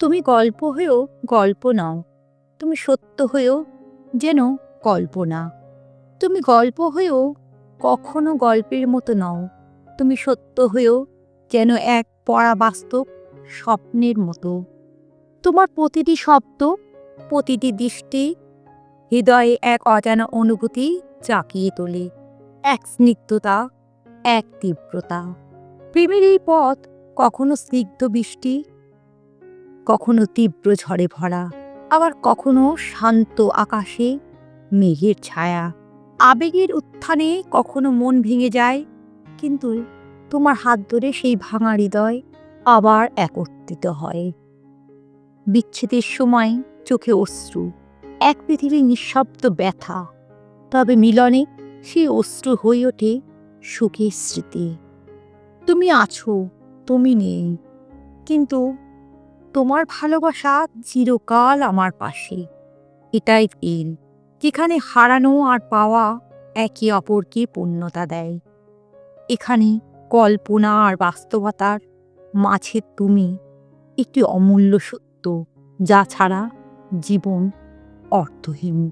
তুমি গল্প হয়েও গল্প নাও। তুমি সত্য হয়েও যেন কল্পনা তুমি গল্প হয়েও কখনো গল্পের মতো নও। তুমি সত্য হয়েও যেন এক পড়া বাস্তব স্বপ্নের মতো। তোমার প্রতিটি শব্দ, প্রতিটি দৃষ্টি হৃদয়ে এক অজানা অনুভূতি জাকিয়ে তোলে। এক স্নিগ্ধতা, এক তীব্রতা। প্রেমের এই পথ কখনো স্নিগ্ধ বৃষ্টি কখনো তীব্র ঝড়ে ভরা, আবার কখনো শান্ত আকাশে মেঘের ছায়া। আবেগের উত্থানে কখনো মন ভেঙে যায়, কিন্তু তোমার হাত ধরে সেই ভাঙা হৃদয় আবার একত্রিত হয়। বিচ্ছেদের সময় চোখে অশ্রু, এক পৃথিবীর নিঃশব্দ ব্যথা, তবে মিলনে সেই অশ্রু হয়ে ওঠে সুখের স্মৃতি। তুমি আছো, তুমি নেই, কিন্তু তোমার ভালোবাসা চিরকাল আমার পাশে। এটাই ফিল যেখানে হারানো আর পাওয়া একে অপরকে পূর্ণতা দেয়। এখানে কল্পনা আর বাস্তবতার মাঝে তুমি একটি অমূল্য সত্য, যা ছাড়া জীবন অর্থহীন।